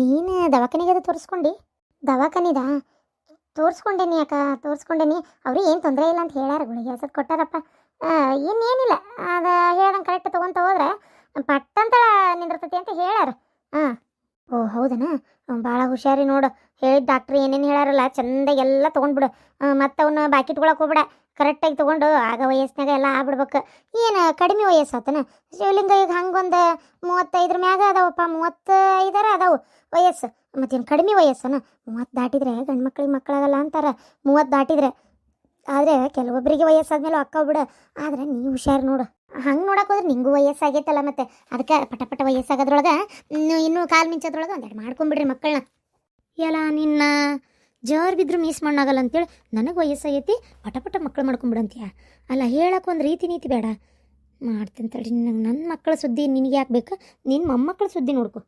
ನೀನು ದವಾಖಾನೆಗೆ ಅದು ತೋರಿಸ್ಕೊಂಡು. ದವಾಖಾನಿದ? ತೋರಿಸ್ಕೊಂಡೇನಿ ಅಕ್ಕ, ತೋರಿಸ್ಕೊಂಡೇನಿ. ಅವ್ರು ಏನು ತೊಂದರೆ ಇಲ್ಲ ಅಂತ ಹೇಳ್ಯಾರ ಗುಳಿಗೆ ಹೆಸರು ಕೊಟ್ಟಾರಪ್ಪ. ಇನ್ನೇನಿಲ್ಲ ಅದು ಹೇಳ್ದಂಗೆ ಕರೆಕ್ಟ್ ತೊಗೊಂತ ಹೋದ್ರೆ ಪಟ್ಟಂತ ನಿಂದಿರ್ತೈತಿ ಅಂತ ಹೇಳ್ಯಾರ ಹಾಂ ಓ, ಹೌದನಾ? ಭಾಳ ಹುಷಾರಿ ನೋಡು. ಹೇಳಿದ ಡಾಕ್ಟ್ರ್ ಏನೇನು ಹೇಳಾರಲ್ಲ ಚಂದ ಎಲ್ಲ ತೊಗೊಂಡ್ಬಿಡು. ಮತ್ತು ಅವನ್ನ ಬಾಕಿ ಇಟ್ಕೊಳಕ್ಕೆ ಹೋಗ್ಬೇಡ. ಕರೆಕ್ಟಾಗಿ ತೊಗೊಂಡು ಆಗ ವಯಸ್ಸಿನಾಗ ಎಲ್ಲ ಆಗ್ಬಿಡ್ಬೇಕು. ಏನು ಕಡಿಮೆ ವಯಸ್ಸು ಆತನ ಶಿವಲಿಂಗ ಈಗ ಹಂಗೊಂದು ಮೂವತ್ತೈದ್ರ ಮ್ಯಾಗ ಅದಾವಪ್ಪ. ಮೂವತ್ತೈದರ ಅದಾವು ವಯಸ್ಸು. ಮತ್ತೇನು ಕಡಿಮೆ ವಯಸ್ಸನ? ಮೂವತ್ತು ದಾಟಿದ್ರೆ ಗಂಡು ಮಕ್ಳಿಗೆ ಮಕ್ಕಳಾಗಲ್ಲ ಅಂತಾರೆ. ಮೂವತ್ತು ದಾಟಿದ್ರೆ. ಆದರೆ ಕೆಲವೊಬ್ಬರಿಗೆ ವಯಸ್ಸಾದ್ಮೇಲೆ ಅಕ್ಕ ಬಿಡು ಆದರೆ ನೀ ಹುಷಾರು ನೋಡು. ಹಂಗೆ ನೋಡಕ್ಕೆ ಹೋದ್ರೆ ನಿಂಗೂ ವಯಸ್ಸಾಗೈತಲ್ಲ ಮತ್ತೆ. ಅದಕ್ಕೆ ಪಟ ಪಟ ವಯಸ್ಸಾಗೋದ್ರೊಳಗೆ ಇನ್ನು ಕಾಲು ಮಿಂಚೋದ್ರೊಳಗೆ ಒಂದೆರಡು ಮಾಡ್ಕೊಂಬಿಡ್ರಿ ಮಕ್ಕಳನ್ನ ಎಲ್ಲ ನಿನ್ನ. ಜೋರ್ ಬಿದ್ರು ಮೀಸ್ ಮಾಡೋಣಾಗಲ್ಲ ಅಂತೇಳಿ ನನಗೆ ವಯಸ್ಸಾಗೈತಿ, ಪಟ ಪಟ ಮಕ್ಕಳು ಮಾಡ್ಕೊಂಬಿಡಂತೀಯ? ಅಲ್ಲ ಹೇಳಕ್ಕೆ ಒಂದು ರೀತಿ ನೀತಿ ಬೇಡ. ಮಾಡ್ತೀನಿ ತಡಿ ನಂಗೆ ನನ್ನ ಮಕ್ಕಳ ಸುದ್ದಿ ನಿನಗೆ ಯಾಕೆ ಬೇಕು? ನಿನ್ನ ಮೊಮ್ಮಕ್ಕಳ ಸುದ್ದಿ ನೋಡ್ಕೊ.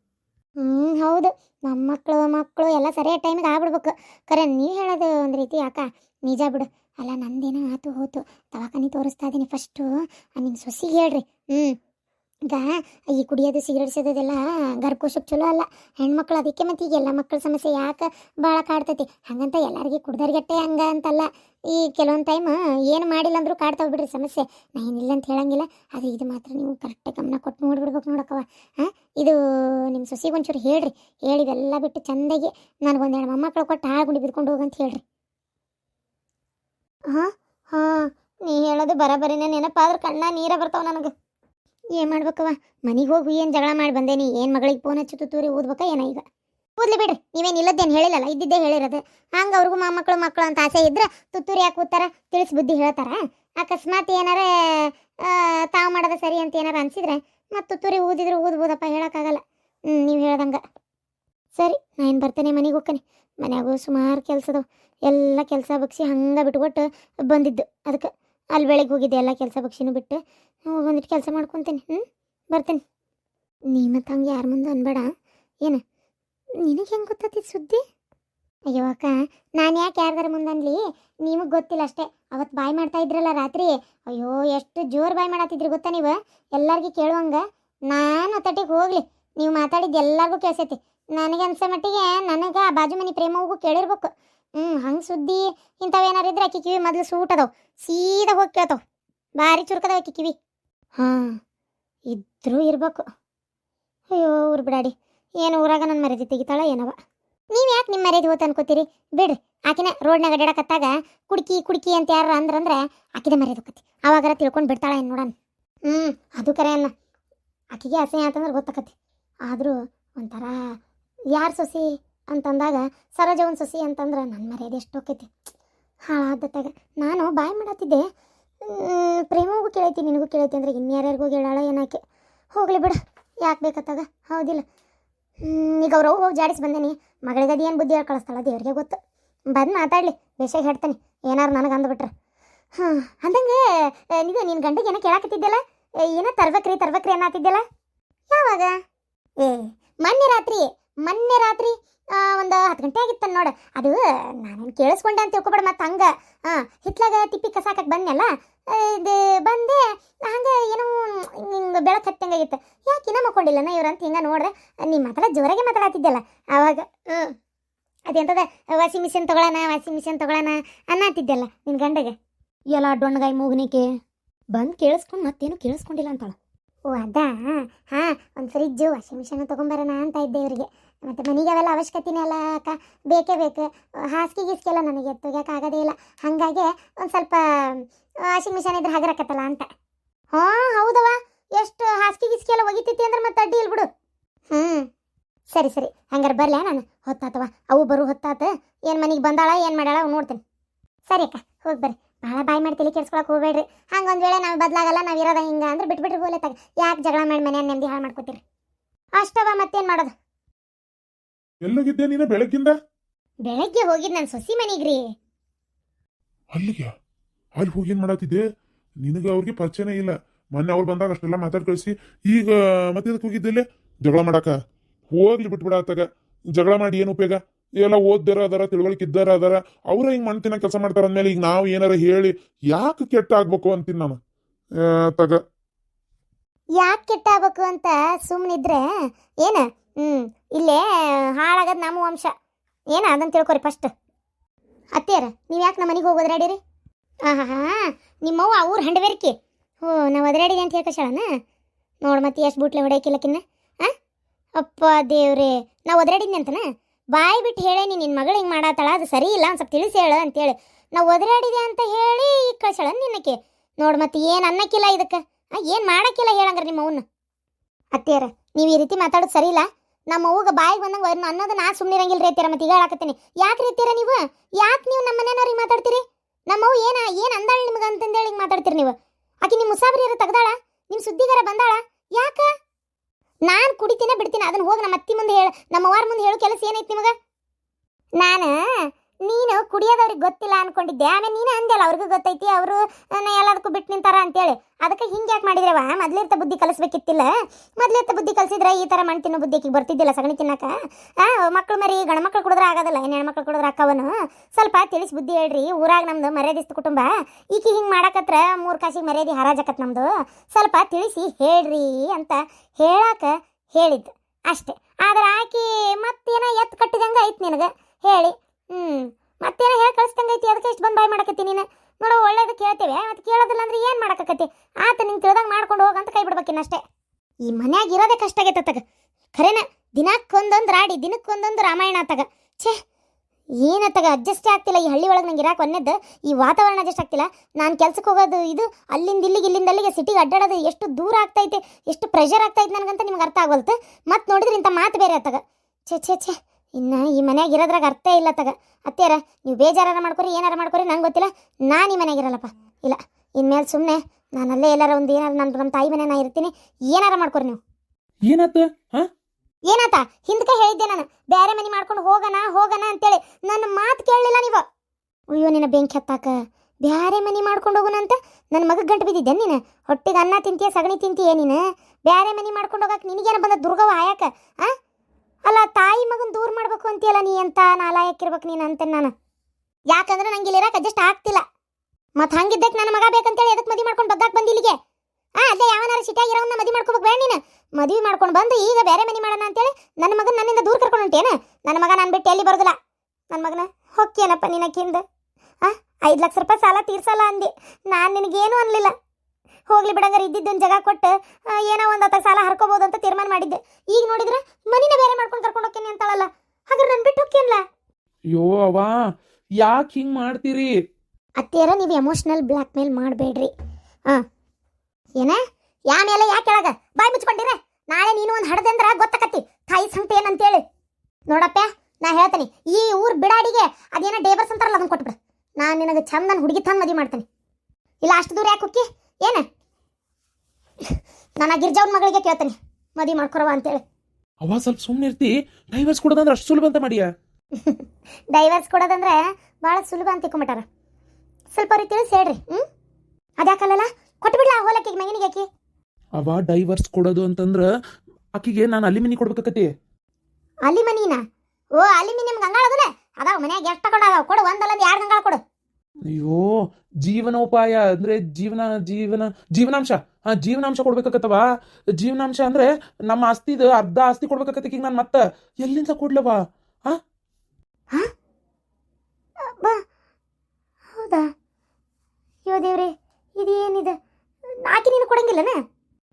ಹ್ಞೂ ಹೌದು. ನಮ್ಮ ಮಕ್ಕಳು ಎಲ್ಲ ಸರಿಯಾದ ಟೈಮಿಗೆ ಆಗ್ಬಿಡ್ಬೇಕು. ಕರೆ ನೀ ಹೇಳೋದು ಒಂದು ರೀತಿ ಯಾಕ? ನಿಜ ಬಿಡು. ಅಲ್ಲ, ನಂದೇನ ಆತು ಹೋತು. ದವಾಖಾನೆ ತೋರಿಸ್ತಾ ಇದ್ದೀನಿ ಫಸ್ಟು ನಿಮ್ಮ ಸೊಸಿಗೆ ಹೇಳ್ರಿ. ಹ್ಞೂ ಈಗ ಈ ಕುಡಿಯೋದು, ಸಿಗರೇಟ್ ಸೇದೋದೆಲ್ಲ ಗರ್ಭಕೋಶಕ್ಕೆ ಚಲೋ ಅಲ್ಲ. ಹೆಣ್ಮಕ್ಳು ಅದಕ್ಕೆ ಮತ್ತೆ ಈಗ ಎಲ್ಲ ಮಕ್ಕಳ ಸಮಸ್ಯೆ ಯಾಕೆ ಭಾಳ ಕಾಡ್ತೈತಿ. ಹಂಗಂತ ಎಲ್ಲರಿಗೆ ಕುಡ್ದರ್ಗಟ್ಟೆ ಹಂಗೆ ಅಂತಲ್ಲ. ಈ ಕೆಲವೊಂದು ಟೈಮ್ ಏನು ಮಾಡಿಲ್ಲ ಅಂದರೂ ಕಾಡ್ತಾ ಬಿಡ್ರಿ ಸಮಸ್ಯೆ. ನಾ ಏನಿಲ್ಲ ಅಂತ ಹೇಳಂಗಿಲ್ಲ. ಅದು ಇದು ಮಾತ್ರ ನೀವು ಕರೆಕ್ಟಾಗಿ ಗಮನ ಕೊಟ್ಟು ನೋಡ್ಬಿಡ್ಬೇಕು ನೋಡಕ್ಕವ ಹಾಂ ಇದು ನಿಮ್ಮ ಸೊಸಿಗೆ ಒಂಚೂರು ಹೇಳ್ರಿ. ಹೇಳಿ ಇವೆಲ್ಲ ಬಿಟ್ಟು ಚಂದಾಗಿ ನನಗೊಂದೆರಡು ಮೊಮ್ಮಕ್ಕಳು ಕೊಟ್ಟು ಹಾಳ್ಗುಂಡಿ ಬಿದ್ಕೊಂಡು ಹೋಗಂತ ಹೇಳ್ರಿ. ಹಾಂ? ಹಾಂ, ನೀ ಹೇಳೋದು ಬರಬರಿನೇ ನೆನಪಾದ್ರೆ ಕಣ್ಣ ನೀರ ಬರ್ತಾವ ನನಗೆ. ಏನು ಮಾಡ್ಬೇಕವ ಮನೆಗೆ ಹೋಗಿ ಏನು ಜಗಳ ಮಾಡಿ ಬಂದೇನಿ. ಏನು ಮಗಳಿಗೆ ಫೋನ್ ಹಚ್ಚಿ ತುತ್ತೂರಿ ಓದ್ಬೇಕ ಏನೋ ಈಗ? ಓದ್ಲಿ ಬಿಡ್ರಿ. ನೀವೇನು ಇಲ್ಲದ್ದೇನು ಹೇಳಿಲ್ಲಲ್ಲ? ಇದ್ದಿದ್ದೇ ಹೇಳಿರೋದು. ಹಂಗೆ ಅವ್ರಿಗೂ ಮೊಮ್ಮಕ್ಕಳು ಮಕ್ಕಳು ಅಂತ ಆಸೆ ಇದ್ರೆ ತುತ್ತೂರಿ ಯಾಕೆ ಕೂತಾರ? ತಿಳಿಸಿ ಬುದ್ಧಿ ಹೇಳ್ತಾರ? ಅಕಸ್ಮಾತ್ ಏನಾರ ತಾವು ಮಾಡೋದ ಸರಿ ಅಂತ ಏನಾರ ಅನ್ಸಿದ್ರೆ ಮತ್ತು ತುತ್ತೂರಿ ಊದಿದ್ರು ಊದ್ಬೋದಪ್ಪ ಹೇಳೋಕ್ಕಾಗಲ್ಲ ಹ್ಞೂ ನೀವು ಹೇಳ್ದಂಗೆ. ಸರಿ ನಾ ಏನು ಬರ್ತೇನೆ ಮನೆಗೆ ಹೋಗ್ತೇನೆ. ಮನ್ಯಾಗೂ ಸುಮಾರು ಕೆಲಸದವು ಎಲ್ಲ ಕೆಲಸ ಬಗ್ಸಿ ಹಂಗೆ ಬಿಟ್ಕೊಟ್ಟು ಬಂದಿದ್ದು. ಅದಕ್ಕೆ ಅಲ್ಲಿ ಬೆಳಗ್ಗೆ ಹೋಗಿದ್ದೆ ಎಲ್ಲ ಕೆಲಸ ಬಗ್ಸಿನೂ ಬಿಟ್ಟು. ಹೋಗಿ ಬಂದಿಟ್ಟು ಕೆಲಸ ಮಾಡ್ಕೊತೀನಿ. ಹ್ಞೂ ಬರ್ತೇನೆ. ನೀ ಮತ್ತು ಹಂಗೆ ಯಾರ ಮುಂದೆ ಅನ್ಬೇಡ. ಏನು? ನಿನಗೆ ಹೆಂಗೆ ಗೊತ್ತೈತಿ ಸುದ್ದಿ? ಅಯ್ಯೋ ಅಕ್ಕ, ನಾನು ಯಾಕೆ ಯಾರ್ದಾರ ಮುಂದೆ ಅನ್ಲಿ? ನಿಮಗೆ ಗೊತ್ತಿಲ್ಲ ಅಷ್ಟೇ. ಅವತ್ತು ಬಾಯ್ ಮಾಡ್ತಾ ಇದ್ರಲ್ಲ ರಾತ್ರಿ. ಅಯ್ಯೋ, ಎಷ್ಟು ಜೋರು ಬಾಯ್ ಮಾಡತ್ತಿದ್ರಿ ಗೊತ್ತಾ ನೀವು? ಎಲ್ಲರಿಗೂ ಕೇಳುವಂಗೆ. ನಾನು ತಟ್ಟಿಗೆ ಹೋಗ್ಲಿ. ನೀವು ಮಾತಾಡಿದ್ದು ಎಲ್ಲರಿಗೂ ಕೇಳ್ಸೈತಿ. ನನಗೆ ಅನ್ಸೋ ಮಟ್ಟಿಗೆ ನನಗೆ ಆ ಬಾಜು ಮನೆ ಪ್ರೇಮಗೂ ಕೇಳಿರ್ಬೇಕು. ಹ್ಞೂ ಹಂಗೆ ಸುದ್ದಿ ಇಂಥವೇನಾರು ಇದ್ರೆ ಆಕಿ ಕಿವಿ ಮೊದಲು ಸೂಟ್ ಅದಾವ. ಸೀದಾ ಹೋಗಿ ಕೇಳ್ತಾವ. ಭಾರಿ ಚುರುಕದಾವ ಆಕಿ ಕಿವಿ. ಹಾಂ, ಇದ್ರೂ ಇರ್ಬೇಕು. ಅಯ್ಯೋ, ಊರು ಬಿಡಾಡಿ. ಏನು ಊರಾಗ ನನ್ನ ಮರ್ಯಾದೆ ತೆಗಿತಾಳ ಏನವ? ನೀವು ಯಾಕೆ ನಿಮ್ಮ ಮರ್ಯಾದೆ ಹೋತ ಅನ್ಕೋತೀರಿ? ಬಿಡ್ರಿ, ಆಕಿನ ರೋಡ್ನಾಗ ಅಡ್ಡಾಡಕತ್ತಾಗ ಕುಡ್ಕಿ ಕುಡ್ಕಿ ಅಂತ ಯಾರು ಅಂದ್ರಂದ್ರೆ ಆಕಿದ ಮರ್ಯಾದೆ ಹೋಗತಿ ಅವಾಗಾರ ತಿಳ್ಕೊಂಡು ಬಿಡ್ತಾಳ ಏನು ನೋಡನ್? ಹ್ಞೂ ಅದು ಕರೆ ಅನ್ನ. ಆಕಿಗೆ ಅಸಹ್ಯ ಅಂತಂದ್ರೆ ಗೊತ್ತಾಕತಿ ಆದರೂ ಒಂಥರ ಯಾರು ಸೊಸಿ ಅಂತಂದಾಗ ಸರೋಜವನ್ ಸೊಸಿ ಅಂತಂದ್ರೆ ನನ್ನ ಮರ್ಯಾದೆ ಎಷ್ಟು ಹೋಕೈತಿ ಹಾಳಾದತ್ತಾಗ. ನಾನು ಬಾಯ್ ಮಾಡತ್ತಿದ್ದೆ. ಪ್ರೇಮಗೂ ಕೇಳೈತಿ, ನಿನಗೂ ಕೇಳೈತಿ ಅಂದ್ರೆ ಇನ್ಯಾರ್ಯಾರಿಗೂ ಹೇಳಾಳ ಏನಾಕೆ? ಹೋಗ್ಲಿ ಬಿಡು. ಯಾಕೆ ಬೇಕತ್ತಾಗ? ಹೌದಿಲ್ಲ. ಈಗ ಅವ್ರು ಹೋಗಿ ಜಾಡಿಸಿ ಬಂದೇನಿ. ಮಗಳಿಗದು ಏನು ಬುದ್ಧಿ ಹೇಳಿ ಕಳಿಸ್ತಾಳ ದೇವ್ರಿಗೆ ಗೊತ್ತು. ಬಂದು ಮಾತಾಡಲಿ, ಬೇಷಾಗಿ ಹೇಳ್ತಾನೆ. ಏನಾರು ನನಗೆ ಅಂದ್ಬಿಟ್ರೆ ಹಾಂ ಅಂದಂಗೆ ನೀವು ನಿನ್ನ ಗಂಡಿಗೆ ಏನೋ ಕೇಳಾಕತ್ತಿದ್ದಲ್ಲ? ಏನೋ ತರ್ಬೇಕ್ರಿ ತರ್ಬೇಕ್ರಿ ಅನ್ನತ್ತಿದ್ದಲ್ಲ ಯಾವಾಗ? ಏ, ಮೊನ್ನೆ ರಾತ್ರಿ ಮೊನ್ನೆ ರಾತ್ರಿ ಒಂದು ಹತ್ತು ಗಂಟೆ ಆಗಿತ್ತು ನೋಡು. ಅದು ನಾನೇನು ಕೇಳಿಸ್ಕೊಂಡೆ ಅಂತ ತಿಳ್ಕೊಬೇಡ ಮತ್ತೆ ಹಂಗೆ. ಹಾಂ ಹಿತ್ಲಾಗ ತಿಪ್ಪಿ ಕಸಾಕಕ್ಕೆ ಬಂದ್ನಲ್ಲ ಆ, ಇದು ಬಂದೆ. ಹಂಗೆ ಏನೋ ಹಿಂಗೆ ಬೆಳಕು ಹತ್ತಂಗಾಗಿತ್ತು ಯಾಕೆ ಇನ್ನೂ ಮಕ್ಕೊಂಡಿಲ್ಲನ ಇವ್ರು ಅಂತ ಹಿಂಗೆ ನೋಡ್ರೆ ನೀ ಮಾತಾಡ ಜೋರಾಗೆ ಮಾತಾಡತ್ತಿದ್ದೆಲ್ಲ. ಆವಾಗ ಹ್ಞೂ ಅದೆಂತದ ವಾಷಿಂಗ್ ಮಿಷಿನ್ ತೊಗೊಳನ ವಾಷಿಂಗ್ ಮಿಷಿನ್ ತೊಗೊಳಣ ಅಲ್ಲ ನಿನ್ನ ಗಂಡಗೆ. ಎಲ್ಲ ಡೊಣ್ಣಗಾಯಿ ಮೂಗ್ನಿಕೆ. ಬಂದು ಕೇಳಿಸ್ಕೊಂಡು ಮತ್ತೇನು ಕೇಳಿಸ್ಕೊಂಡಿಲ್ಲ ಅಂತಾಳ. ಓ ಅದಾ? ಹಾಂ ಒಂದು ಫ್ರಿಜ್ಜು ವಾಷಿಂಗ್ ಮಿಷಿನ್ ತೊಗೊಂಬರೋಣ ಅಂತ ಇದ್ದೆ ಇವರಿಗೆ. ಮತ್ತು ಮನೆಗೆ ಅವೆಲ್ಲ ಅವಶ್ಯಕತೆನೇ ಅಲ್ಲ ಅಕ್ಕ. ಬೇಕೇ ಬೇಕು. ಹಾಸಿಗೆ ಗೀಸ್ಗೆಲ್ಲ ನನಗೆ ತೆಗಿಯೋಕೆ ಆಗೋದೇ ಇಲ್ಲ. ಹಾಗಾಗಿ ಒಂದು ಸ್ವಲ್ಪ ವಾಷಿಂಗ್ ಮಿಷನ್ ಇದ್ರೆ ಹಗರಕತ್ತಲ್ಲ ಅಂತ. ಹಾಂ ಹೌದವ ಎಷ್ಟು ಹಾಸಿಗೆ ಗೀಸ್ಗೆ ಎಲ್ಲ ಒಗಿತೈತಿ ಅಂದ್ರೆ ಮತ್ತೆ ಅಡ್ಡಿ ಇಲ್ಬಿಡು ಹ್ಞೂ ಸರಿ ಸರಿ. ಹಂಗಾರೆ ಬರಲ ನಾನು. ಹೊತ್ತಾತವ ಅವು ಬರು, ಹೊತ್ತಾತ. ಏನು ಮನೆಗೆ ಬಂದಾಳ, ಏನು ಮಾಡ್ಯಾಳ ಅವು ನೋಡ್ತೀನಿ. ಸರಿ ಅಕ್ಕ, ಹೋಗಿ ಬರ್ರಿ. ಭಾಳ ಬಾಯ್ ಮಾಡಿ ತಲೆ ಕೆಡ್ಸ್ಕೊಳಕ್ಕೆ ಹೋಗ್ಬೇಡ್ರಿ. ಹಂಗೆ ಒಂದು ವೇಳೆ ನಾವು ಬದಲಾಗಲ್ಲ, ನಾವು ಇರೋದ ಹಿಂಗೆ ಅಂದ್ರೆ ಬಿಟ್ಬಿಟ್ರಿ ಹೋಗ್ಲತ್ತಾಗ. ತಗ ಯಾಕೆ ಜಗಳ ಮಾಡಿ ಮನೆಯನ್ನು ನೆಮ್ಮದಿ ಹಾಳು ಮಾಡ್ಕೋತೀರಿ? ಅಷ್ಟವ ಮತ್ತೇನು ಮಾಡೋದು? ಎಲ್ಲೋಗಿದ್ದೆ ನೀನು ಬೆಳಗ್ಗಿಂದ? ಬೆಳಗ್ಗೆ ಹೋಗಿದ್ ನನ್ ಸೊಸಿ ಮನೆಗ್ರಿ. ಅಲ್ಲಿಗೆ ಅಲ್ಲಿ ಹೋಗಿ ಏನ್ ಮಾಡತ್ತಿದ್ದೆ ನಿನಗೆ ಅವ್ರಿಗೆ ಪರಿಚಯನೇ ಇಲ್ಲ. ಮೊನ್ನೆ ಅವ್ರು ಬಂದಾಗ ಅಷ್ಟೆಲ್ಲ ಮಾತಾಡ್ ಕಳಿಸಿ ಈಗ ಮತ್ತೆ ಇದಕ್ಕೆ ಹೋಗಿದ್ದಿಲ್ಲ ಜಗಳ ಮಾಡಾಕ. ಹೋಗ್ಲಿ ಬಿಟ್ಬಿಡತ್ತಾಗ ಜಗಳ ಮಾಡಿ ಏನು ಉಪಯೋಗ? ಎಲ್ಲ ಓದ್ದಾರ ಅದಾರ ತಿಳುವಳಿಕೆ ಇದ್ದಾರ ಅದಾರ. ಅವ್ರ ಹಿಂಗ್ ಮಣ್ತಿನ ಕೆಲಸ ಮಾಡ್ತಾರ ಅಂದ್ಮೇಲೆ ಈಗ ನಾವು ಏನಾರ ಹೇಳಿ ಯಾಕೆ ಕೆಟ್ಟ ಆಗ್ಬೇಕು ಅಂತೀನಿ ನಾನು? ತಗ ಯಾಕೆ ಕೆಟ್ಟಾಗಬೇಕು ಅಂತ ಸುಮ್ಮನಿದ್ರೆ ಏನ? ಹ್ಞೂ ಇಲ್ಲೇ, ಹಾಳಾಗದ್ ನಮ್ಮ ವಂಶ. ಏನ ಅದನ್ನು ತಿಳ್ಕೊರಿ ಫಸ್ಟ್ ಅತ್ತೇರ ನೀವು ಯಾಕೆ ನಮ್ಮ ಮನೆಗೆ ಹೋಗಿ ಒದರಾಡಿರಿ ಹಾಂ ಹಾಂ ಹಾಂ ನಿಮ್ಮವ್ವ ಊರು ಹಂಡಬೇರಿಕಿ. ಹೋ, ನಾವು ಒದರಾಡಿದೆ ಅಂತ ಹೇಳ್ಕಶಾಳನ? ನೋಡು ಮತ್ತೆ ಎಷ್ಟು ಬೂಟ್ಲೆ ಹೊಡೆಯಕಿಲ್ಲಕಿನ್ನ ಹಾಂ ಅಪ್ಪ ದೇವ್ರೇ, ನಾವು ಒದರಾಡಿದ್ನಿ ಅಂತನ? ಬಾಯಿ ಬಿಟ್ಟು ಹೇಳೇನಿ ನಿನ್ನ ಮಗಳು ಹಿಂಗೆ ಮಾಡಾತಾಳ, ಅದು ಸರಿ ಇಲ್ಲ ಒಂದು ಸ್ವಲ್ಪ ತಿಳಿಸಿ ಹೇಳು ಅಂತೇಳಿ. ನಾವು ಒದರಾಡಿದೆ ಅಂತ ಹೇಳಿ ಈಗ ಕಳ್ಸಾಳ ನಿನ್ನಕ್ಕೆ. ನೋಡು ಮತ್ತೆ ಏನು ಅನ್ನಕ್ಕಿಲ್ಲ ಇದಕ್ಕೆ? ಏನು ಮಾಡಕ್ಕಿಲ್ಲ ಹೇಳಂಗ್ರ ನಿಮ್ಮ ಅವನ್ನ ಅತ್ತೇರ ನೀವು ಈ ರೀತಿ ಮಾತಾಡೋದು ಸರಿ ಇಲ್ಲ? ನಮ್ಮ ಅವ್ಗ ಬಾಯಿಗೆ ಬಂದಂಗೆ ಅನ್ನೋದು ನಾ ಸುಮ್ಮನೆ ಇರಂಗಿಲ್ಲ ಮತ್ತೆ ಈಗ ಹೇಳಾಕತ್ತೀನಿ. ಯಾಕೆ ರೀತಿರ ನೀವು? ಯಾಕೆ ನೀವು ನಮ್ಮ ಮನೆಯವ್ರಿಗೆ ಮಾತಾಡ್ತೀರಿ? ನಮ್ಮವ್ ಏನ, ಏನು ಅಂದಾಳ ನಿಮ್ಗೆ ಅಂತಂದೇಳಿ ಮಾತಾಡ್ತೀರಿ ನೀವು? ಆಕೆ ನಿಮ್ಮ ಮುಸಾಬರಿಯರ ತೆಗ್ದಾಳ? ನಿಮ್ಮ ಸುದ್ದಿಗಾರ ಬಂದಾಳ? ಯಾಕ? ನಾನು ಕುಡಿತೀನ ಬಿಡ್ತೀನಿ ಅದನ್ನ ಹೋಗಿ ನಮ್ಮ ಅತ್ತಿ ಮುಂದೆ ಹೇಳ, ನಮ್ಮ ಅವ್ವಾರ ಮುಂದೆ ಹೇಳೋ ಕೆಲಸ ಏನೈತಿ ನಿಮಗೆ? ನಾನು ಕುಡಿಯೋದವ್ರಿಗೆ ಗೊತ್ತಿಲ್ಲ ಅನ್ಕೊಂಡಿದ್ದೆ. ಆಮೇಲೆ ನೀನು ಅಂದೆಲ್ಲ ಅವ್ರಿಗೂ ಗೊತ್ತೈತಿ, ಅವರು ಎಲ್ಲದಕ್ಕೂ ಬಿಟ್ಟು ನಿಂತಾರ ಅಂತೇಳಿ. ಅದಕ್ಕೆ ಹಿಂಗೆ ಯಾಕೆ ಮಾಡಿದ್ರವ? ಮೊದ್ಲಿರ್ತ ಬುದ್ಧಿ ಕಲಿಸ್ಬೇಕಿತ್ತಿಲ್ಲ. ಮೊದ್ಲಿರ್ತ ಬುದ್ಧಿ ಕಲಿಸಿದ್ರೆ ಈ ಥರ ಮಣ್ಣು ತಿನ್ನೋ ಬುದ್ಧಿಗೆ ಬರ್ತಿದ್ದಿಲ್ಲ ಸಗಣಿ ತಿನ್ನಕ. ಆ, ಮಕ್ಳು ಮರಿ ಮಕ್ಕಳು ಕುಡಿದ್ರೆ ಆಗೋದಿಲ್ಲ ಏನು ಹೆಣ್ಮಕ್ಳು ಕುಡಿದ್ರೆ ಅಕ್ಕವನು. ಸ್ವಲ್ಪ ತಿಳಿಸಿ ಬುದ್ಧಿ ಹೇಳ್ರಿ, ಊರಾಗ ನಮ್ದು ಮರ್ಯಾದಿಸ್ತು ಕುಟುಂಬ. ಈಕಿ ಹಿಂಗೆ ಮಾಡಕತ್ರ ಮೂರು ಕಾಸಿಗೆ ಮರ್ಯಾದೆ ಹರಾಜಕತ್ ನಮ್ಮದು ಸ್ವಲ್ಪ ತಿಳಿಸಿ ಹೇಳ್ರಿ ಅಂತ ಹೇಳಾಕ ಹೇಳಿದ್ದು. ಅಷ್ಟೇ. ಆದ್ರೆ ಆಕಿ ಮತ್ತೇನೋ ಎತ್ತು ಕಟ್ಟಿದಂಗೆ ಐತೆ ನಿನಗೆ. ಹೇಳಿ. ಹ್ಞೂ ಮತ್ತೇನೋ ಹೇಳಿ ಕಳಿಸ್ದಂಗೆ ಐತಿ, ಅದಕ್ಕೆ ಇಷ್ಟು ಬಂದು ಬಾಯ್ ಮಾಡಕತ್ತಿ ನೀನು. ನೋಡೋ, ಒಳ್ಳೇದು ಕೇಳ್ತೇವೆ, ಮತ್ತೆ ಕೇಳೋದಿಲ್ಲ ಅಂದ್ರೆ ಏನು ಮಾಡಕತ್ತಿ ಆತ ನಿಂಗೆ ತಿಳ್ದಂಗೆ ಮಾಡ್ಕೊಂಡು ಹೋಗಂತ ಕೈ ಬಿಡ್ಬೇಕಿನ್ನಷ್ಟೇ ಈ ಮನ್ಯಾಗ ಇರೋದೇ ಕಷ್ಟ ಆಗೈತೆ ತಗ. ಖರೇನ, ದಿನಕ್ಕೊಂದೊಂದು ರಾಡಿ, ದಿನಕ್ಕೊಂದೊಂದು ರಾಮಾಯಣ ತಗ. ಛೇ ಏನತ್ತಾಗ ಅಡ್ಜಸ್ಟೇ ಆಗ್ತಿಲ್ಲ. ಈ ಹಳ್ಳಿ ಒಳಗೆ ನಂಗೆ ಇರಾಕ ಒಂದೇದ್ದು ಈ ವಾತಾವರಣ ಅಡ್ಜಸ್ಟ್ ಆಗ್ತಿಲ್ಲ. ನಾನು ಕೆಲ್ಸಕ್ಕೆ ಹೋಗೋದು ಇದು, ಅಲ್ಲಿಂದ ಇಲ್ಲಿಗೆ ಇಲ್ಲಿಂದ ಅಲ್ಲಿಗೆ ಸಿಟಿಗೆ ಅಡ್ಡಾಡೋದು ಎಷ್ಟು ದೂರ ಆಗ್ತೈತೆ, ಎಷ್ಟು ಪ್ರೆಷರ್ ಆಗ್ತೈತೆ ನನಗಂತ ನಿಮ್ಗೆ ಅರ್ಥ ಆಗೋಲ್ತು. ಮತ್ತೆ ನೋಡಿದ್ರೆ ಇಂಥ ಮಾತು ಬೇರೆ ಆತಾಗ ಛೇ ಛೇ ಛೇ. ಇನ್ನು ಈ ಮನ್ಯಾಗ ಇರೋದ್ರಾಗ ಅರ್ಥ ಇಲ್ಲ ತಗ. ಅತ್ತೆಯರ ನೀವು ಬೇಜಾರಾರ ಮಾಡ್ಕೊರಿ ಏನಾರ ಮಾಡ್ಕೊರಿ ನಂಗೆ ಗೊತ್ತಿಲ್ಲ. ನಾನು ಈ ಮನೆಗೆ ಇರಲ್ಲಪ್ಪ ಇಲ್ಲ ಇನ್ಮೇಲೆ ಸುಮ್ಮನೆ ನಾನು ಅಲ್ಲೇ ಎಲ್ಲಾರ ಒಂದು ಏನಾರ ನನ್ನ ನಮ್ಮ ತಾಯಿ ಮನೆ ನಾ ಇರ್ತೀನಿ. ಏನಾರ ಮಾಡ್ಕೊರಿ ನೀವು. ಏನಾತ? ಏನತ್ತ ಏನಾತ? ಹಿಂದಕ್ಕೆ ಹೇಳಿದ್ದೆ ನಾನು. ಬೇರೆ ಮನೆ ಮಾಡ್ಕೊಂಡು ಹೋಗೋಣ ಹೋಗೋಣ ಅಂತೇಳಿ. ನನ್ನ ಮಾತು ಕೇಳಲಿಲ್ಲ ನೀವು. ಅಯ್ಯೋ ನಿನ್ನ ಬೆಂಕಿ ಹತ್ತಾಕ. ಬೇರೆ ಮನೆ ಮಾಡ್ಕೊಂಡು ಹೋಗೋಣ ಅಂತ ನನ್ನ ಮಗ ಗಂಟು ಬಿದ್ದಿದ್ದೆ ನೀನು. ಹೊಟ್ಟಿಗೆ ಅನ್ನ ತಿಂತೀಯ ಸಗಣಿ ತಿಂತೀಯ ನೀನು? ಬೇರೆ ಮನೆ ಮಾಡ್ಕೊಂಡು ಹೋಗಕ್ಕೆ ನಿನಗೇನು ಬಂದ ದುರ್ಗವ ಆಯಾಕ? ಆ? ಅಲ್ಲ, ತಾಯಿ ಮಗನ್ ದೂರ ಮಾಡ್ಬೇಕು ಅಂತೀಯಲ್ಲ ನೀ ಅಂತ ನಾಲಾಯಕ್ಕಿರ್ಬೇಕು ನೀನು ಅಂತ ನಾನು. ಯಾಕಂದ್ರೆ ನಂಗೆ ಇಲ್ಲಿ ಇರಕ್ಕೆ ಅಡ್ಜಸ್ಟ್ ಆಗ್ತಿಲ್ಲ. ಮತ್ತೆ ಹಂಗಿದ್ದಕ್ಕೆ ನನ್ನ ಮಗ ಬೇಕಂತೇಳಿ ಎದಕ್ಕೆ ಮದುವೆ ಮಾಡ್ಕೊಂಡು ಬದ್ದಾಕ್ ಬಂದಿ ಇಲ್ಲಿಗೆ? ಆ, ಅದೇ ಯಾವನಾರ ಸಿಟಿಯಾಗಿರೋನ್ನ ಮದುವೆ ಮಾಡ್ಕೋಬೇಕು ಬೇಡ ನೀನು. ಮದುವೆ ಮಾಡ್ಕೊಂಡು ಬಂದು ಈಗ ಬೇರೆ ಮನೆ ಮಾಡೋಣ ಅಂತೇಳಿ ನನ್ನ ಮಗನ ನನ್ನಿಂದ ದೂರ ಕರ್ಕೊಂಡು ಹೊಂಟೇನು ನನ್ನ ಮಗ ನಾನು ಬಿಟ್ಟು ಎಲ್ಲಿ ಬರೋದಿಲ್ಲ? ನನ್ನ ಮಗನ ಹೊಕ್ಕೇನಪ್ಪ ನಿನಕ್ಕಿಂದ ಆ, ಐದು ಲಕ್ಷ ರೂಪಾಯಿ ಸಾಲ ತೀರ್ಸಲ್ಲ ಅಂದೆ. ನಾನು ನಿನಗೇನು ಅನ್ಲಿಲ್ಲ. ಹೋಗ್ಲಿ ಬಿಡಂಗಾರ ಇದ್ದಿದ್ದೊಂದು ಜಾಗ ಕೊಟ್ಟು ಏನೋ ಒಂದು ಹತ್ತ ಸಾಲ ಹರ್ಕೋಬಹುದು ಅಂತ ತೀರ್ಮಾನ ಮಾಡಿದ್ದೆ. ಈಗ ನೋಡಿದ್ರೆ ಮನಿನ ಬೇರೆ ಮಾಡ್ಕೊಂಡು ಕರ್ಕೊಂಡು ಹೋಗ್ತೀನಿ ಅಂತಾಳಲ್ಲ. ಹಾಗಾದ್ರೆ ನಾನು ಬಿಟ್ಟು ಹೋಗ್ತೀನಲ್ಲ ಅಯ್ಯೋ ಅವ ಯಾಕೆ ಹಿಂಗ್ ಮಾಡ್ತೀರಿ? ಅತ್ತಿಯರ ನೀವು ಎಮೋಷನಲ್ ಬ್ಲ್ಯಾಕ್ ಮೇಲ್ ಮಾಡಬೇಡ್ರಿ. ಹಾಂ ಏನ? ಯಾ ಮೇಲೆ ಯಾಕೆ ಕೆಳಗ? ಬಾಯ್ ಮುಚ್ಕೊಂಡಿರ? ನಾಳೆ ನೀನು ಒಂದು ಹಡದಂದ್ರ ಗೊತ್ತಾಕತ್ತಿ. ತಾಯಿ ಸಂಕಟ ಏನಂತೇಳಿ. ನೋಡಪ್ಪ ನಾ ಹೇಳ್ತೀನಿ ಈ ಊರ್ ಬಿಡಾಡಿಗೆ ಅದೇನೋ ಡೇಬರ್ಸ್ ಅಂತಾರಲ್ಲ ಅದನ್ನ ಕೊಟ್ಬಿಡು. ನಾನು ನಿನಗೆ ಚಂದನ್ ಹುಡುಗಿ ತಂದು ಮದುವೆ ಮಾಡ್ತೇನೆ. ಇಲ್ಲ ಅಷ್ಟು ದೂರ ಯಾಕೆ ಹುಕ್ಕಿ ಏನ? ನಾನು ಆ ಗಿರ್ಜಾವ್ನ ಮಗಳಿಗೆ ಕೇಳ್ತೇನೆ. ಮದಿ ಮಾಡ್ಕೊರವ ಅಂತೇಳಿ. ಅವ ಸ್ವಲ್ಪ ಸುಮ್ಮನೆ ಇರ್ತಿ. ಡೈವರ್ಸ್ ಕೊಡೋದಂದ್ರೆ ಅಷ್ಟು ಸುಲಭ ಅಂತ ಮಾಡಿಯಾ? ಡೈವರ್ಸ್ ಕೊಡೋದಂದ್ರೆ ಭಾಳ ಸುಲಭ ಅಂತ ತಿಳ್ಕೊಂಬಿಟ್ಟಾರ. ಸ್ವಲ್ಪ ಅವ್ರಿಗೆ ತಿಳಿಸಿ ಹೇಳ್ರಿ ಹ್ಞೂ ಅದ್ಯಾಕಲ್ಲ ಕೊಟ್ಬಿಡ್ಲ ಆ ಹೋಲಕ್ಕಿಗೆ ಮಗನಿಗೆ ಆಕಿ? ಅವ ಡೈವರ್ಸ್ ಕೊಡೋದು ಅಂತಂದ್ರೆ ಆಕಿಗೆ ನಾನು ಅಲ್ಲಿ ಮನಿ ಕೊಡ್ಬೇಕಾಕತಿ ಅಲ್ಲಿ ಮನಿನ ಓ ಅಲ್ಲಿ ನಿಮ್ಗೆ ಗಂಗಾಳದಲ್ಲ ಅದಾವ ಮನ್ಯಾಗ ಎಷ್ಟು ತಗೊಂಡು ಕೊಡು ಒಂದಲ್ಲ ಎರಡು ಗಂಗಾಳ ಕೊಡು. ಅಯ್ಯೋ ಜೀವನೋಪಾಯ ಅಂದ್ರೆ ಜೀವನ ಜೀವನ ಜೀವನಾಂಶ. ಹಾ ಜೀವನಾಂಶ ಕೊಡ್ಬೇಕಾಗತ್ತವ? ಜೀವನಾಂಶ ಅಂದ್ರೆ ನಮ್ಮ ಆಸ್ತಿದ ಅರ್ಧ ಆಸ್ತಿ ಕೊಡ್ಬೇಕಾಗತ್ತೆ ಈಗ ನಾನು ಮತ್ತೆ. ಎಲ್ಲಿಂದ ಕೊಡ್ಲವ ಹೌದಾ? ಯೋ ದೇವ್ರಿ ಇದು ಏನಿದೆ ಆಕಿ ನೀನು ಕೊಡಂಗಿಲ್ಲನ?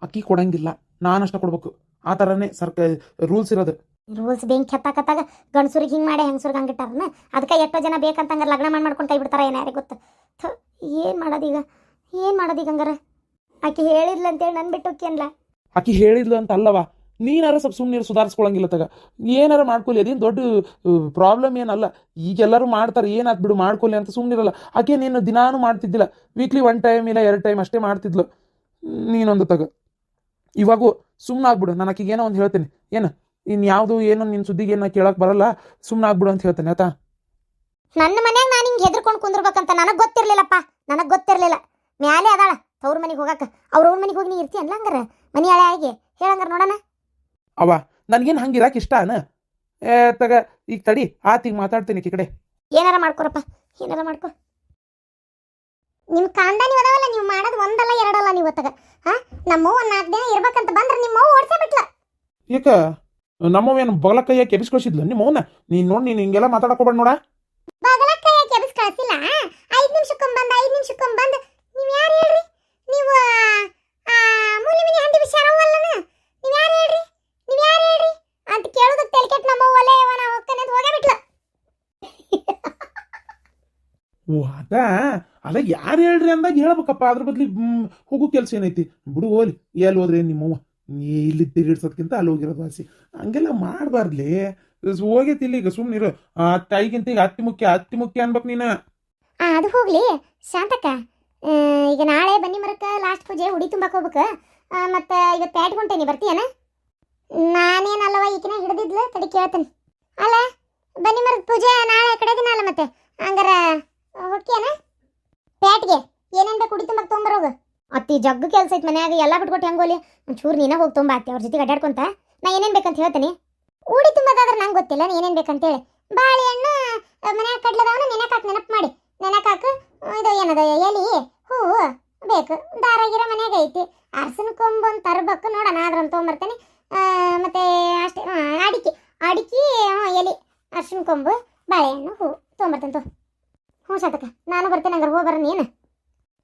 ಅಕ್ಕಿ ಕೊಡಂಗಿಲ್ಲ. ನಾನಷ್ಟ ಕೊಡ್ಬೇಕು. ಆ ಥರನೇ ಸರ್ಕ ರೂಲ್ಸ್ ಇರೋದು. ರೂಲ್ಸ್ ಬೆಂಕಿ ಹತ್ತಾಕತ್ತಾಗ ಗಂಡಸೂರಿಗೆ ಹಿಂಗೆ ಮಾಡಿ ಹೆಂಗಸೂರಿಗೆ ಹಂಗಿಟ್ಟಾರನ ಅದಕ್ಕೆ ಎಷ್ಟೋ ಜನ ಬೇಕಂತಂಗಾರೆ ಲಗ್ನ ಮಾಡಿ ಮಾಡ್ಕೊಂಡು ಕೈ ಬಿಡ್ತಾರ ಯಾರಿಗೆ ಗೊತ್ತು? ಥ, ಏನು ಮಾಡೋದೀಗ ಏನು ಮಾಡೋದೀಗ ಹಂಗಾರ? ಆಕಿ ಹೇಳಿದ್ಲ ಅಂತೇಳಿ ನನ್ನ ಬಿಟ್ಟು ಹೋಕ್ಯನ್ಲ ಆಕಿ ಹೇಳಿದ್ಲು ಅಂತ ಅಲ್ಲವ, ನೀನಾರ ಸ್ವಲ್ಪ ಸುಮ್ಮನೆ ಸುಧಾರಿಸ್ಕೊಳಂಗಿಲ್ಲ ತಗ. ಏನಾರ ಮಾಡ್ಕೊಲಿ, ಅದೇನು ದೊಡ್ಡ ಪ್ರಾಬ್ಲಮ್ ಏನಲ್ಲ. ಈಗೆಲ್ಲರೂ ಮಾಡ್ತಾರೆ, ಏನಾತ್ ಬಿಡು, ಮಾಡ್ಕೊಲಿ ಅಂತ ಸುಮ್ಮನಿರಲ್ಲ ಆಕೆ ನೀನು ದಿನಾನು ಮಾಡ್ತಿದ್ದಿಲ್ಲ. ವೀಕ್ಲಿ ಒನ್ ಟೈಮ್ ಇಲ್ಲ, ಎರಡು ಟೈಮ್ ಅಷ್ಟೇ ಮಾಡ್ತಿದ್ಲು. ನೀನೊಂದು ತಗ. ಇವಾಗೂ ಸುಮ್ಮನೆ ಆಗ್ಬಿಡು, ನಾನು ಆಕಿಗೆ ಏನೋ ಒಂದು ಹೇಳ್ತೀನಿ. ಏನು? ಇನ್ನು ಏನು ಏನೋ ನಿನ್ನ ಸುದ್ದಿಗೆ ಏನೋ ಕೇಳಕ್ ಬರಲ್ಲ ಸುಮ್ಮನೆ ಆಗ್ಬಿಡು ಅಂತ ಹೇಳ್ತಾನೆ ಆತ ನನ್ನ ಮನ್ಯಾಗ ನಾನು ಹಿಂಗೆ ಹೆದರ್ಕೊಂಡು ಕುಂದಿರ್ಬೇಕಂತ ನನಗೆ ಗೊತ್ತಿರ್ಲಿಲ್ಲಪ್ಪ ನನಗೆ ಗೊತ್ತಿರಲಿಲ್ಲ. ಮ್ಯಾಲೆ ಅದಾಳ ತವ್ರ ಮನೆಗೆ ಹೋಗಕ್ಕೆ ಅವ್ರ ಅವ್ರ ಮನೆಗೆ ಹೋಗಿ ನೀ ಇರ್ತೀಯಲ್ಲ ಹಂಗಾರ ಮನೆ ಹಳೆ ಆಗಿ ಹೇಳಂಗಾರ ನೋಡಣ? ಅವ ನನಗೇನು ಹಂಗೆ ಇರಾಕೆ ಇಷ್ಟ ಅನ? ಏ ತಗ ಈಗ ತಡಿ ಆತ್ ಈಗ ಮಾತಾಡ್ತೀನಿ ಈ ಕಡೆ. ಏನಾರ ಮಾಡ್ಕೊರಪ್ಪ ಏನಾರ ಮಾಡ್ಕೊ. ನಿಮ್ಮ ಕಾಂಡ ನೀವು ಅದಾವಲ್ಲ ನೀವು ಮಾಡೋದು ಒಂದಲ್ಲ ಎರಡಲ್ಲ ನೀವು ತಗ ಹಾ? ನಮ್ಮವ್ವ ನಾಲ್ಕು ದಿನ ಇರ್ಬೇಕಂತ ಬಂದ್ರೆ ನಿಮ್ಮವ್ವ ಓಡಿಸೇ ಬಿಟ್ಲ. ಯಾಕ ನಮ್ಮವೇನು ಬಗಲ ಕೈಯ ಕೆಬಿಸ್ಕೊಳಿಸಿದ್ಲು? ನಿಮ್ಮ ಅವನ ನೀನು ನೋಡಿ ನೀನು ಹಿಂಗೆಲ್ಲ ಮಾತಾಡಕೋಬೇಡ ನೋಡ. ಕೈಯ ಕೆಬಸ್ ಕಳಿಸಿಲ್ಲ ಐದ್ ನಿಮಿಷಕ್ಕೊಮ್ಮೆ ಬಂದ ಐದ್ ನಿಮಿಷಕ್ಕೊಮ್ಮೆ ಬಂದು. ನೀವು ಯಾರು ಹೇಳ್ರಿ? ನೀವು ಮೂಲಿ ಮಿನಿ ಹಂದಿ ನೀವು ಯಾರು ಹೇಳ್ರಿ? ನೀವು ಯಾರು ಹೇಳ್ರಿ? ಅಂತ ಕೇಳೋದಕ್ಕೆ ತೆಲ್ಕೆಟ್ ನಮ್ಮ ಒಲೆ ಅವನ ಹೋಗೇ ಬಿಟ್ಲ. ಓ ಅದ? ಅದ ಯಾರು ಹೇಳ್ರಿ ಅಂದಾಗ ಹೇಳ್ಬೇಕಪ್ಪ. ಅದ್ರ ಬದ್ಲಿ ಹೋಗೋ ಕೆಲಸ ಏನೈತಿ? ಬಿಡು ಹೋಲಿ ಎಲ್ಲಿ ಹೋದ್ರೆ ನಿಮ್ಮವ್ವ ಇಲ್ಲಿ ತಿರುಗಿಡ್ಸೋದ್ಕಿಂತ ಅಲ್ಲಿ ಹೋಗಿರೋದು ವಾಸಿ. ಹಂಗೆಲ್ಲ ಮಾಡಬಾರ್ಲಿ ಹೋಗೈತಿ ಈಗ ಸುಮ್ಮನಿರು ಆ ತಾಯಿಗಿಂತ ಈಗ ಅತಿ ಮುಖ್ಯ ಅತಿ ಮುಖ್ಯ ಅನ್ಬೇಕು ನೀನು. ಅದು ಹೋಗ್ಲಿ. ಶಾಂತಕ್ಕ ಈಗ ನಾಳೆ ಬನ್ನಿ ಮರಕ್ಕೆ ಲಾಸ್ಟ್ ಪೂಜೆ, ಹುಡಿ ತುಂಬಕ್ಕೆ ಹೋಗ್ಬೇಕು. ಮತ್ತೆ ಇವತ್ತು ಪ್ಯಾಟ್ ಹೊಂಟೇನಿ ಬರ್ತೀಯನ? ನಾನೇನಲ್ಲವ ಈಕಿನ ಹಿಡಿದಿದ್ಲು? ತಡಿ ಕೇಳ್ತೇನೆ. ಅಲ್ಲ, ಬನ್ನಿ ಮರದ ಪೂಜೆ, ನಾಳೆ ಕಡೆ ದಿನ ಅಲ್ಲ ಮತ್ತೆ. ಹಂಗಾರ ಅತ್ತಿ ಜಗ್ಗು ಕೆಲಸ ಐತೆ ಮನ್ಯಾಗ, ಎಲ್ಲ ಬಿಟ್ಕೊಟ್ಟು ಹೆಂಗೋಲಿ ಒಂಚೂರು ನೀನ ಹೋಗಿ ತುಂಬ, ಅತ್ತಿ ಅವ್ರ ಜೊತೆಗೆ ಅಡ್ಡಾಡ್ಕೊಂತ ನಾ ಏನೇನ್ ಬೇಕಂತ ಹೇಳ್ತೀನಿ. ಊಡಿ ತುಂಬದಾದ್ರೆ ನಂಗೆ ಗೊತ್ತಿಲ್ಲ ನೀ ಹೇಳಿ. ಬೇಕಂತೇಳಿ ಬಾಳೆಹಣ್ಣು ಮನ್ಯಾಗ ಕಡ್ಲದವನ ನೆನಕಾಕ್ ನೆನಪು ಮಾಡಿ. ನೆನಕಾಕ ಇದು ಏನದ, ಎಲಿ ಹೂವು ಬೇಕು. ದಾರಾಗಿರೋ ಮನೆಯಾಗ ಐತಿ. ಅರಸನ ಕೊಂಬು ಅಂತ ತರಬೇಕು ನೋಡೋಣ ಅದ್ರನ್ನ ತೊಗೊಂಬರ್ತೇನೆ ಮತ್ತೆ ಅಷ್ಟೇ ಅಡಿಕೆ. ಅಡಿಕೆ ಎಲಿ, ಅರ್ಶಿನ ಕೊಂಬು ಬಾಳೆಹಣ್ಣು ಹೂವು ತೊಗೊಂಬರ್ತೇನೆ ತೋ. ಹ್ಞೂ ಸತಕ, ನಾನು ಬರ್ತೇನೆ ಹಂಗಾರೆ, ಹೋಗಿ ಬರೋಣ ಏನು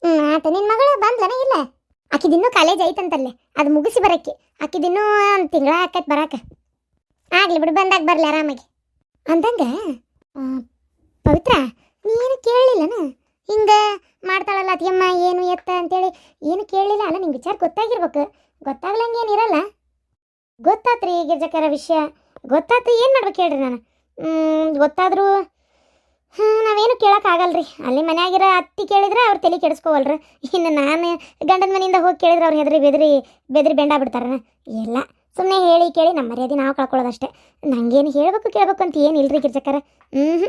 ಆತ ನಿನ್ನ ಮಗಳು ಬಂದ್ಲನ ಇಲ್ಲ? ಆಕಿದಿನ್ನೂ ಕಾಲೇಜ್ ಐತಂತಲ್ಲೇ. ಅದು ಮುಗಿಸಿ ಬರಕ್ಕೆ. ಆಕಿದಿನ್ನೂ ಒಂದು ತಿಂಗಳ ಆಕೈತೆ ಬರಾಕ. ಆಗ್ಲಿ ಬಿಡು, ಬಂದಾಗ ಬರಲಿ ಆರಾಮಾಗಿ. ಅಂದಂಗ ಪವಿತ್ರ, ನೀನು ಕೇಳಲಿಲ್ಲನ ಹಿಂಗ ಮಾಡ್ತಾಳಲ್ಲ ಅತಿಯಮ್ಮ ಏನು ಎತ್ತ ಅಂತೇಳಿ. ಏನು ಕೇಳಲಿಲ್ಲ ಅಲ್ಲ, ನಿಂಗೆ ವಿಚಾರ ಗೊತ್ತಾಗಿರ್ಬೇಕು. ಗೊತ್ತಾಗ್ಲಂಗೆ ಏನಿರಲ್ಲ ಗೊತ್ತಾತ್ರಿ ಗಿರ್ಜಕರ ವಿಷಯ. ಗೊತ್ತಾತು ಏನು ಮಾಡ್ಬೇಕು ಹೇಳ್ರಿ ನಾನು? ಗೊತ್ತಾದ್ರೂ ಹ್ಞೂ ನಾವೇನು ಕೇಳೋಕ್ಕಾಗಲ್ರಿ. ಅಲ್ಲಿ ಮನೆಯಾಗಿರೋ ಅತ್ತಿ ಕೇಳಿದ್ರೆ ಅವ್ರು ತಲೆ ಕೆಡಿಸ್ಕೋವಲ್ರಿ. ಇನ್ನು ನಾನು ಗಂಡನ ಮನೆಯಿಂದ ಹೋಗಿ ಕೇಳಿದ್ರೆ ಅವ್ರು ಹೆದರಿ ಬೆದರಿ ಬೆದರಿ ಬೆಂಡ ಬಿಡ್ತಾರನ ಇಲ್ಲ ಸುಮ್ಮನೆ ಹೇಳಿ ಕೇಳಿ ನಮ್ಮ ಮರ್ಯಾದೆ ನಾವು ಕಳ್ಕೊಳ್ಳೋದಷ್ಟೇ. ನಂಗೇನು ಹೇಳಬೇಕು ಕೇಳಬೇಕು ಅಂತ ಏನು ಇಲ್ರಿ ಗಿರ್ಜಕರ? ಹ್ಞೂ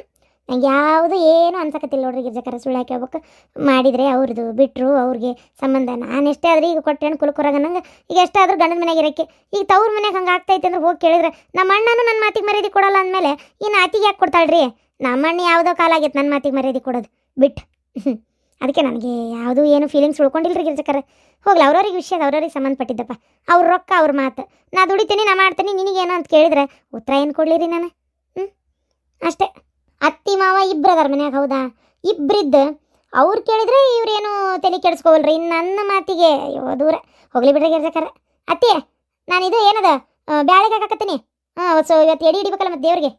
ನಂಗೆ ಯಾವುದು ಏನು ಅನ್ಸಕತ್ತಿಲ್ಲ ನೋಡ್ರಿ ಗಿರ್ಜಕರ, ಸುಳ್ಳು ಕೇಳ್ಬೇಕು ಮಾಡಿದರೆ ಅವ್ರದ್ದು ಬಿಟ್ಟರು ಅವ್ರಿಗೆ ಸಂಬಂಧ. ನಾನು ಎಷ್ಟೇ ಆದ್ರೆ ಈಗ ಕೊಟ್ಟೆ ಕುಲಕುರಾಗ ನಂಗೆ ಈಗ ಎಷ್ಟಾದರೂ ಗಂಡನ ಮನೆಗೆ ಇರೋಕ್ಕೆ. ಈಗ ತವ್ರ ಮನೆಗೆ ಹಂಗೆ ಆಗ್ತೈತೆ ಅಂದ್ರೆ ಹೋಗಿ ಕೇಳಿದ್ರೆ ನಮ್ಮ ಅಣ್ಣನೂ ನನ್ನ ಮಾತಿಗೆ ಮರ್ಯಾದೆ ಕೊಡಲ್ಲ ಅಂದಮೇಲೆ ಇನ್ನು ಆತಿಗೆ ಯಾಕೆ ಕೊಡ್ತಾಳ್ರಿ? ನಮ್ಮ ಅಣ್ಣ ಯಾವುದೋ ಕಾಲ ಆಗೈತೆ ನನ್ನ ಮಾತಿಗೆ ಮರ್ಯಾದೆ ಕೊಡೋದು. ಬಿಟ್ಟು ಅದಕ್ಕೆ ನನಗೆ ಯಾವುದೂ ಏನು ಫೀಲಿಂಗ್ಸ್ ಉಳ್ಕೊಂಡಿಲ್ರಿ ಗಿರ್ಜಕರ. ಹೋಗ್ಲಿ, ಅವ್ರವ್ರಿಗೆ ವಿಷಯ ಅವ್ರವ್ರಿಗೆ ಸಂಬಂಧಪಟ್ಟಿದ್ದಪ್ಪ. ಅವ್ರ ರೊಕ್ಕ, ಅವ್ರ ಮಾತು. ನಾ ದುಡಿತೀನಿ, ನಾ ಮಾಡ್ತೀನಿ ನಿನಗೇನು ಅಂತ ಕೇಳಿದ್ರೆ ಉತ್ತರ ಏನು ಕೊಡ್ಲಿರಿ ನಾನು? ಹ್ಞೂ ಅಷ್ಟೇ. ಅತ್ತಿ ಮಾವ ಇಬ್ರು ಅದಾರ ಮನ್ಯಾಗ, ಹೌದಾ? ಇಬ್ಬರಿದ್ದು ಅವ್ರು ಕೇಳಿದ್ರೆ ಇವ್ರೇನು ತಲೆ ಕೆಡಿಸ್ಕೋವಲ್ರಿ. ನನ್ನ ಮಾತಿಗೆ, ಅಯ್ಯೋ, ದೂರ. ಹೋಗ್ಲಿ ಬಿಡ್ರಿ ಗಿರ್ಜಕರ. ಅತ್ತಿ ಇದು ಏನದ ಬ್ಯಾಳೆಗೆ ಹಾಕತ್ತೀನಿ ಹಾಂ ಸೊ ಇವತ್ತು ಎಡಿ ಹಿಡಿಬೇಕಲ್ಲ ಮತ್ತೆ ದೇವ್ರಿಗೆ?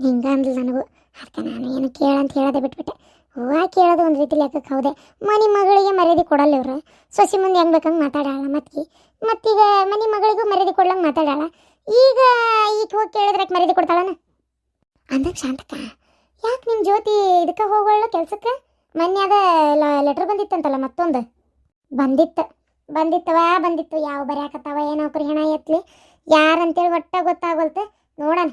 ಹಿಂಗ ಅಂದ್ಲು ನನಗೂ ಅದಕ್ಕೆ ನಾನು ಏನು ಕೇಳಂತ ಹೇಳೋದೆ ಬಿಟ್ಬಿಟ್ಟೆ. ಹೂವು ಕೇಳೋದು ಒಂದು ರೀತಿ ಲೆಕ್ಕಕ್ಕೆ ಹೌದೆ. ಮನೆ ಮಗಳಿಗೆ ಮರ್ಯಾದೆ ಕೊಡಲ್ಲ ಇವರು. ಸೊಸಿ ಮುಂದೆ ಹೆಂಗೆ ಬೇಕಂಗೆ ಮಾತಾಡಾಳ ಮತ್ತಿ. ಮತ್ತೀಗ ಮನೆ ಮಗಳಿಗೂ ಮರ್ಯಾದೆ ಕೊಡ್ಲಂಗೆ ಮಾತಾಡಾಳ ಈಗ ಈಗ ಹೋಗಿ ಕೇಳಿದ್ರೆ ಮರ್ಯಾದೆ ಕೊಡ್ತಾಳನ? ಅಂದಾಗ ಶಾಂತಕ್ಕ, ಯಾಕೆ ನಿಮ್ಮ ಜ್ಯೋತಿ ಇದಕ್ಕೆ ಹೋಗೋಳ ಕೆಲಸಕ್ಕೆ? ಮೊನ್ನೆ ಅದ ಲೆಟ್ರ್ ಬಂದಿತ್ತಂತಲ್ಲ ಮತ್ತೊಂದು. ಬಂದಿತ್ತು. ಬಂದಿತ್ತವ, ಬಂದಿತ್ತು. ಯಾವ ಬರ್ಯಾಕತ್ತಾವ, ಏನೋ ಹೆಣ ಎತ್ಲಿ? ಯಾರಂತೇಳಿ ಒಟ್ಟ ಗೊತ್ತಾಗೋಲ್ತೆ? ನೋಡೋಣ.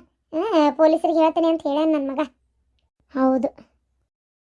ಪೊಲೀಸರಿಗೆ ಹೇಳ್ತೀನಿ ಅಂತ ಹೇಳ್ಯಾನ ನನ್ನ ಮಗ? ಹೌದು.